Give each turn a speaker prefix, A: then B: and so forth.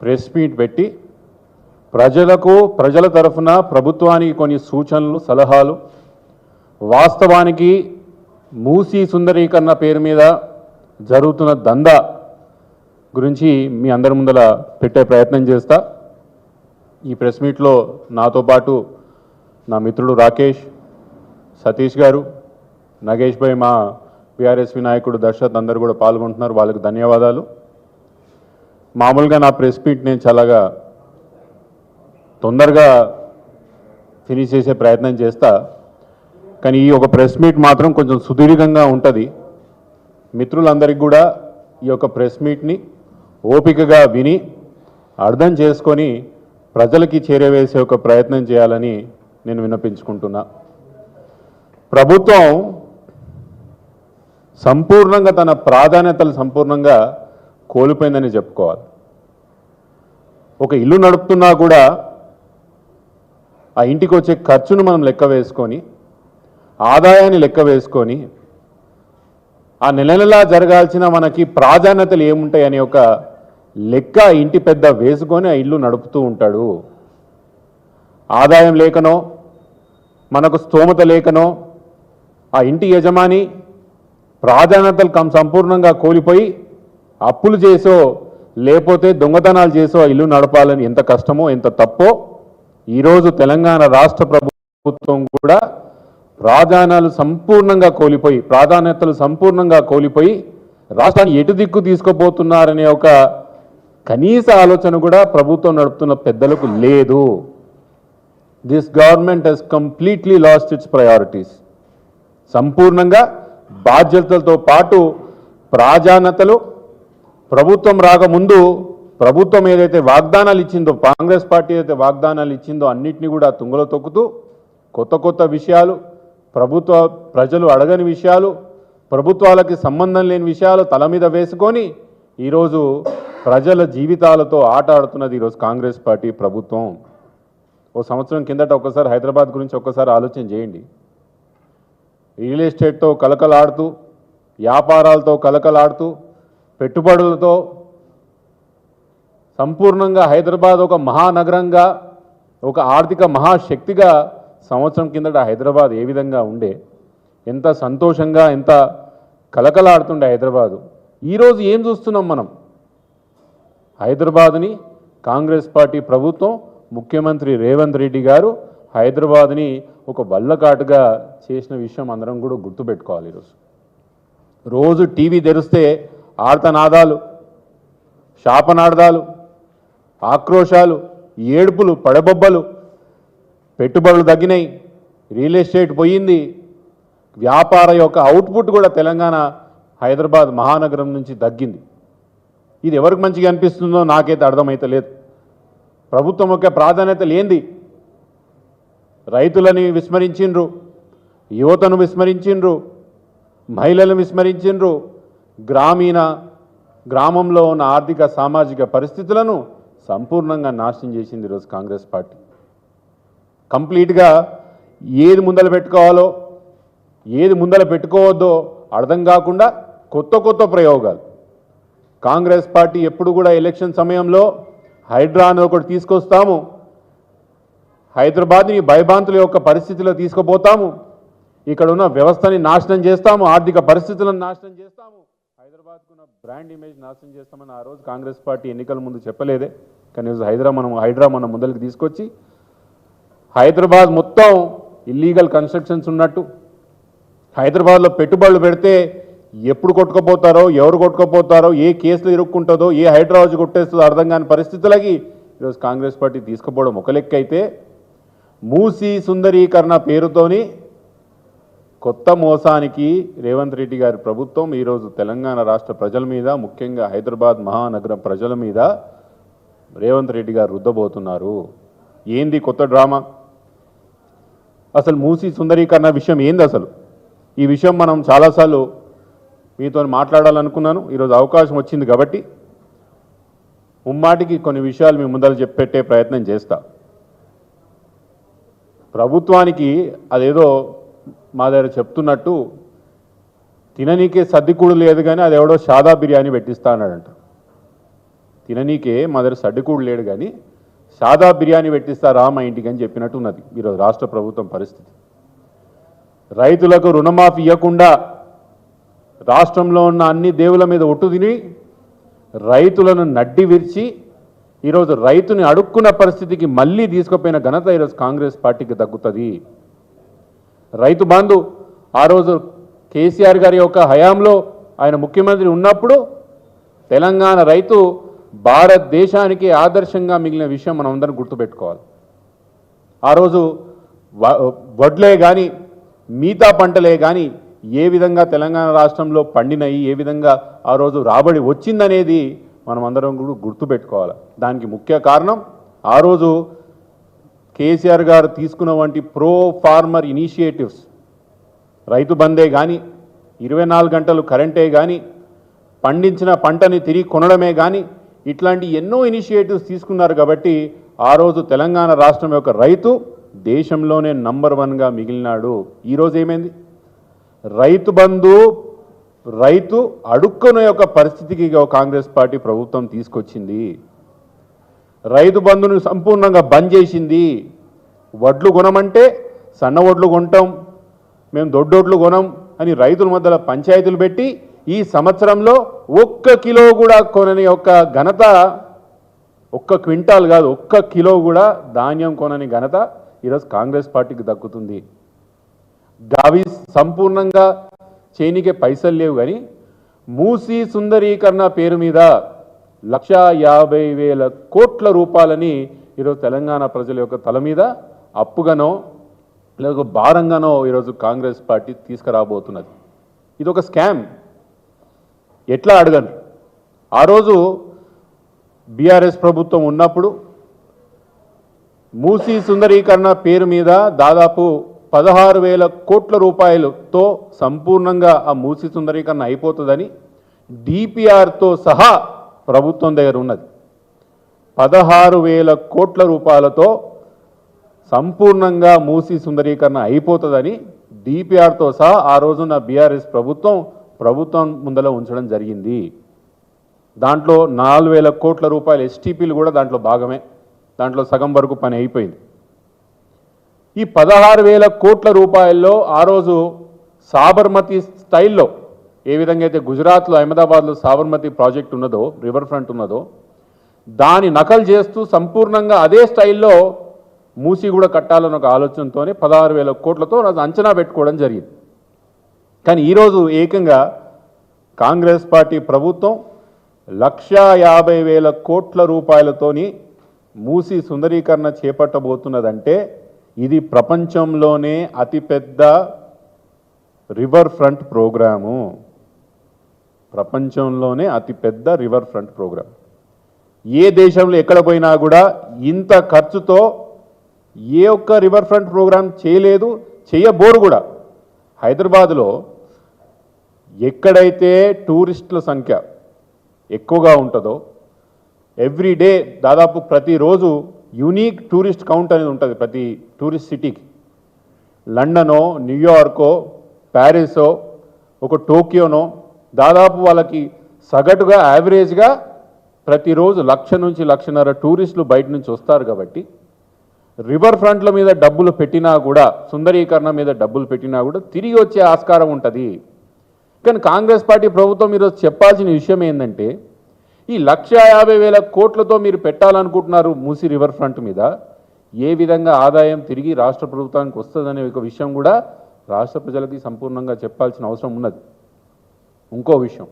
A: Press meet పెట్టి ప్రజలకు ప్రజల తరఫున ప్రభుత్వానికి కొన్ని సూచనలు సలహాలు. వాస్తవానికి మూసీ సుందరీకరణ పేరు మీద జరుగుతున్న దందా గురించి మీ అందరి ముందర పెట్టే ప్రయత్నం చేస్తా. ఈ ప్రెస్ మీట్లో నాతో పాటు నా మిత్రుడు రాకేష్ సతీష్ గారు నగేష్ భాయ్ మా పిఆర్ఎస్వి నాయకుడు దర్శత్ అందరు కూడా పాల్గొంటున్నారు. వాళ్ళకి ధన్యవాదాలు. మామూలుగా నా ప్రెస్ మీట్ నేను చాలాగా తొందరగా ఫినిష్ చేసే ప్రయత్నం చేస్తా. కానీ ఈ ఒక ప్రెస్ మీట్ మాత్రం కొంచెం సుదీర్ఘంగా ఉంటుంది. మిత్రులందరికీ కూడా ఈ యొక్క ప్రెస్ మీట్ని ఓపికగా విని అర్థం చేసుకొని ప్రజలకి చేరవేసే ఒక ప్రయత్నం చేయాలని నేను విన్నపించుకుంటున్నా. ప్రభుత్వం సంపూర్ణంగా తన ప్రాధాన్యతలు సంపూర్ణంగా కోల్పోయిందని చెప్పుకోవాలి. ఒక ఇల్లు నడుపుతున్నా కూడా ఆ ఇంటికి వచ్చే ఖర్చును మనం లెక్క వేసుకొని ఆదాయాన్ని లెక్క వేసుకొని ఆ నెల నెలా జరగాల్సిన మనకి ప్రాధాన్యతలు ఏముంటాయి అనే ఒక లెక్క ఇంటి పెద్ద వేసుకొని ఆ ఇల్లు నడుపుతూ ఉంటాడు. ఆదాయం లేకనో మనకు స్తోమత లేకనో ఆ ఇంటి యజమాని ప్రాధాన్యతలు కం సంపూర్ణంగా కోల్పోయి అప్పులు చేసో లేకపోతే దొంగతనాలు చేసో ఇల్లు నడపాలని ఎంత కష్టమో ఎంత తప్పో ఈరోజు తెలంగాణ రాష్ట్ర ప్రభుత్వం కూడా ప్రాధాన్యాలు సంపూర్ణంగా కోల్పోయి ప్రాధాన్యతలు సంపూర్ణంగా కోల్పోయి రాష్ట్రాన్ని ఎటు దిక్కు తీసుకుపోతున్నారనే ఒక కనీస ఆలోచన కూడా ప్రభుత్వం నడుపుతున్న పెద్దలకు లేదు. This government has completely lost its priorities సంపూర్ణంగా బాధ్యతలతో పాటు ప్రాధాన్యతలు ప్రభుత్వం రాకముందు ప్రభుత్వం ఏదైతే వాగ్దానాలు ఇచ్చిందో కాంగ్రెస్ పార్టీ ఏదైతే వాగ్దానాలు ఇచ్చిందో అన్నింటినీ కూడా తుంగలో తొక్కుతూ కొత్త కొత్త విషయాలు ప్రభుత్వ ప్రజలు అడగని విషయాలు ప్రభుత్వాలకి సంబంధం లేని విషయాలు తల మీద వేసుకొని ఈరోజు ప్రజల జీవితాలతో ఆట ఆడుతున్నది ఈరోజు కాంగ్రెస్ పార్టీ ప్రభుత్వం. ఓ సంవత్సరం కిందట ఒకసారి హైదరాబాద్ గురించి ఒక్కసారి ఆలోచన చేయండి. రియల్ ఎస్టేట్తో కలకలాడుతూ వ్యాపారాలతో కలకలాడుతూ పెట్టుబడులతో సంపూర్ణంగా హైదరాబాద్ ఒక మహానగరంగా ఒక ఆర్థిక మహాశక్తిగా సంవత్సరం కిందట హైదరాబాద్ ఏ విధంగా ఉండే ఎంత సంతోషంగా ఎంత కలకలాడుతుండే హైదరాబాదు. ఈరోజు ఏం చూస్తున్నాం మనం? హైదరాబాద్ని కాంగ్రెస్ పార్టీ ప్రభుత్వం ముఖ్యమంత్రి రేవంత్ రెడ్డి గారు హైదరాబాద్ని ఒక వల్లకాటుగా చేసిన విషయం అందరం కూడా గుర్తుపెట్టుకోవాలి ఈరోజు. రోజు టీవీ తెరిస్తే ఆర్తనాదాలు శాపనార్థాలు ఆక్రోశాలు ఏడుపులు పడబొబ్బలు పెట్టుబడులు తగ్గినాయి. రియల్ ఎస్టేట్ పోయింది. వ్యాపార యొక్క అవుట్పుట్ కూడా తెలంగాణ హైదరాబాద్ మహానగరం నుంచి తగ్గింది. ఇది ఎవరికి మంచిగా అనిపిస్తుందో నాకైతే అర్థమైతే లేదు. ప్రభుత్వం యొక్క ప్రాధాన్యత లేనిది. రైతులని విస్మరించిండ్రు యువతను విస్మరించిండ్రు మహిళలను విస్మరించిండ్రు గ్రామీణ గ్రామంలో ఉన్న ఆర్థిక సామాజిక పరిస్థితులను సంపూర్ణంగా నాశనం చేసింది ఈరోజు కాంగ్రెస్ పార్టీ. కంప్లీట్గా ఏది ముందల పెట్టుకోవాలో ఏది ముందల పెట్టుకోవద్దో అర్థం కాకుండా కొత్త కొత్త ప్రయోగాలు. కాంగ్రెస్ పార్టీ ఎప్పుడు కూడా ఎలక్షన్ సమయంలో హైడ్రా అని ఒకటి తీసుకొస్తాము హైదరాబాద్ని భయభాంతుల యొక్క పరిస్థితిలో తీసుకుపోతాము ఇక్కడ ఉన్న వ్యవస్థని నాశనం చేస్తాము ఆర్థిక పరిస్థితులను నాశనం చేస్తాము. హైదరాబాద్కు ఉన్న బ్రాండ్ ఇమేజ్ నాశనం చేస్తామని ఆ రోజు కాంగ్రెస్ పార్టీ ఎన్నికల ముందు చెప్పలేదే. కానీ ఈరోజు హైదరా మనం హైడ్రా మనం ముందరికి తీసుకొచ్చి హైదరాబాద్ మొత్తం ఇల్లీగల్ కన్స్ట్రక్షన్స్ ఉన్నట్టు హైదరాబాద్లో పెట్టుబడులు పెడితే ఎప్పుడు కొట్టుకుపోతారో ఎవరు కొట్టుకుపోతారో ఏ కేసులు ఇరుక్కుంటుందో ఏ హైదరాబాద్ కొట్టేస్తుందో అర్థం కాని పరిస్థితులకి ఈరోజు కాంగ్రెస్ పార్టీ తీసుకుపోవడం ఒక లెక్క అయితే మూసీ సుందరీకరణ పేరుతోని కొత్త మోసానికి రేవంత్ రెడ్డి గారి ప్రభుత్వం ఈరోజు తెలంగాణ రాష్ట్ర ప్రజల మీద ముఖ్యంగా హైదరాబాద్ మహానగరం ప్రజల మీద రేవంత్ రెడ్డి గారు రుద్దబోతున్నారు. ఏంది కొత్త డ్రామా? అసలు మూసీ సుందరీకరణ విషయం ఏంది అసలు? ఈ విషయం మనం చాలాసార్లు మీతో మాట్లాడాలనుకున్నాను. ఈరోజు అవకాశం వచ్చింది కాబట్టి ముమ్మాటికి కొన్ని విషయాలు మీ ముందర చెప్పెట్టే ప్రయత్నం చేస్తా. ప్రభుత్వానికి అదేదో మా దగ్గర చెప్తున్నట్టు తిననీకే సర్దికూడు లేదు కానీ అది ఎవడో సాదా బిర్యానీ పెట్టిస్తా అన్నాడంట. తిననీకే మా దగ్గర సడ్డుకూడు లేడు కానీ సాదా బిర్యానీ పెట్టిస్తారా మా ఇంటికి అని చెప్పినట్టు ఉన్నది ఈరోజు రాష్ట్ర ప్రభుత్వం పరిస్థితి. రైతులకు రుణమాఫీ ఇవ్వకుండా రాష్ట్రంలో ఉన్న అన్ని దేవుల మీద ఒట్టు తిని రైతులను నడ్డి విరిచి ఈరోజు రైతుని అడుక్కున్న పరిస్థితికి మళ్ళీ తీసుకుపోయిన ఘనత ఈరోజు కాంగ్రెస్ పార్టీకి దక్కుతుంది. రైతు బంధు. ఆ రోజు కేసీఆర్ గారి యొక్క హయాంలో ఆయన ముఖ్యమంత్రి ఉన్నప్పుడు తెలంగాణ రైతు భారతదేశానికి ఆదర్శంగా మిగిలిన విషయం మనం అందరం గుర్తుపెట్టుకోవాలి. ఆ రోజు వడ్లే కానీ మిగతా పంటలే కానీ ఏ విధంగా తెలంగాణ రాష్ట్రంలో పండినాయి ఏ విధంగా ఆ రోజు రాబడి వచ్చిందనేది మనం అందరం కూడా గుర్తుపెట్టుకోవాలి. దానికి ముఖ్య కారణం ఆ రోజు కేసీఆర్ గారు తీసుకున్న వంటి ప్రో ఫార్మర్ ఇనిషియేటివ్స్ రైతు బందే కానీ ఇరవై నాలుగు గంటలు కరెంటే కానీ పండించిన పంటని తిరిగి కొనడమే కానీ ఇట్లాంటి ఎన్నో ఇనిషియేటివ్స్ తీసుకున్నారు కాబట్టి ఆ రోజు తెలంగాణ రాష్ట్రం యొక్క రైతు దేశంలోనే నంబర్ వన్గా మిగిలినాడు. ఈరోజు ఏమైంది? రైతు బంధు రైతు అడుక్కునే యొక్క పరిస్థితికి కాంగ్రెస్ పార్టీ ప్రభుత్వం తీసుకొచ్చింది. రైతు బంధును సంపూర్ణంగా బంద్ చేసింది. వడ్లు కొనమంటే సన్న వడ్లు కొంటాం మేము దొడ్డొడ్లు కొనం అని రైతుల మధ్యలో పంచాయతీలు పెట్టి ఈ సంవత్సరంలో ఒక్క కిలో కూడా కొనని ఒక ఘనత ఒక్క క్వింటాల్ కాదు ఒక్క కిలో కూడా ధాన్యం కొనని ఘనత ఈరోజు కాంగ్రెస్ పార్టీకి దక్కుతుంది. గావి సంపూర్ణంగా చేయనికే పైసలు లేవు కానీ మూసీ సుందరీకరణ పేరు మీద లక్ష యాభై వేల కోట్ల రూపాయలని ఈరోజు తెలంగాణ ప్రజల యొక్క తల మీద అప్పుగానో లేదా భారంగానో ఈరోజు కాంగ్రెస్ పార్టీ తీసుకురాబోతున్నది. ఇది ఒక స్కామ్. ఎట్లా అడగను? ఆ రోజు బీఆర్ఎస్ ప్రభుత్వం ఉన్నప్పుడు మూసీ సుందరీకరణ పేరు మీద దాదాపు పదహారు వేల కోట్ల రూపాయలతో సంపూర్ణంగా ఆ మూసీ సుందరీకరణ అయిపోతుందని డిపిఆర్తో సహా ప్రభుత్వం దగ్గర ఉన్నది. పదహారు వేల కోట్ల రూపాయలతో సంపూర్ణంగా మూసి సుందరీకరణ అయిపోతుందని డిపిఆర్తో సహా ఆ రోజున బీఆర్ఎస్ ప్రభుత్వం ప్రభుత్వం ముందర ఉంచడం జరిగింది. దాంట్లో నాలుగు వేల కోట్ల రూపాయల ఎస్టీపీలు కూడా దాంట్లో భాగమే. దాంట్లో సగం వరకు పని అయిపోయింది. ఈ పదహారు వేల కోట్ల రూపాయల్లో ఆ రోజు సాబర్మతి స్టైల్లో ఏ విధంగా అయితే గుజరాత్లో అహ్మదాబాద్లో సాబర్మతి ప్రాజెక్ట్ ఉన్నదో రివర్ ఫ్రంట్ ఉన్నదో దాని నకలు చేస్తూ సంపూర్ణంగా అదే స్టైల్లో మూసి కూడా కట్టాలని ఒక ఆలోచనతోనే పదహారు వేల కోట్లతో అంచనా పెట్టుకోవడం జరిగింది. కానీ ఈరోజు ఏకంగా కాంగ్రెస్ పార్టీ ప్రభుత్వం లక్షా యాభై వేల కోట్ల రూపాయలతోని మూసి సుందరీకరణ చేపట్టబోతున్నదంటే ఇది ప్రపంచంలోనే అతిపెద్ద రివర్ ఫ్రంట్ ప్రోగ్రాము. ప్రపంచంలోనే అతిపెద్ద రివర్ ఫ్రంట్ ప్రోగ్రాం ఏ దేశంలో ఎక్కడ పోయినా కూడా ఇంత ఖర్చుతో ఏ ఒక్క రివర్ ఫ్రంట్ ప్రోగ్రాం చేయలేదు చేయబోరు కూడా. హైదరాబాదులో ఎక్కడైతే టూరిస్టుల సంఖ్య ఎక్కువగా ఉంటుందో ఎవ్రీ డే దాదాపు ప్రతిరోజు యూనిక్ టూరిస్ట్ కౌంట్ అనేది ఉంటుంది ప్రతి టూరిస్ట్ సిటీకి లండనో న్యూయార్కో ప్యారిసో ఒక టోక్యోనో దాదాపు వాళ్ళకి సగటుగా యావరేజ్గా ప్రతిరోజు లక్ష నుంచి లక్షన్నర టూరిస్టులు బయట నుంచి వస్తారు కాబట్టి రివర్ ఫ్రంట్ల మీద డబ్బులు పెట్టినా కూడా సుందరీకరణ మీద డబ్బులు పెట్టినా కూడా తిరిగి వచ్చే ఆస్కారం ఉంటుంది. కానీ కాంగ్రెస్ పార్టీ ప్రభుత్వం ఈరోజు చెప్పాల్సిన విషయం ఏంటంటే ఈ లక్ష యాభై వేల కోట్లతో మీరు పెట్టాలనుకుంటున్నారు మూసి రివర్ ఫ్రంట్ మీద ఏ విధంగా ఆదాయం తిరిగి రాష్ట్ర ప్రభుత్వానికి వస్తుందనే ఒక విషయం కూడా రాష్ట్ర ప్రజలకి సంపూర్ణంగా చెప్పాల్సిన అవసరం ఉన్నది. ఇంకో విషయం.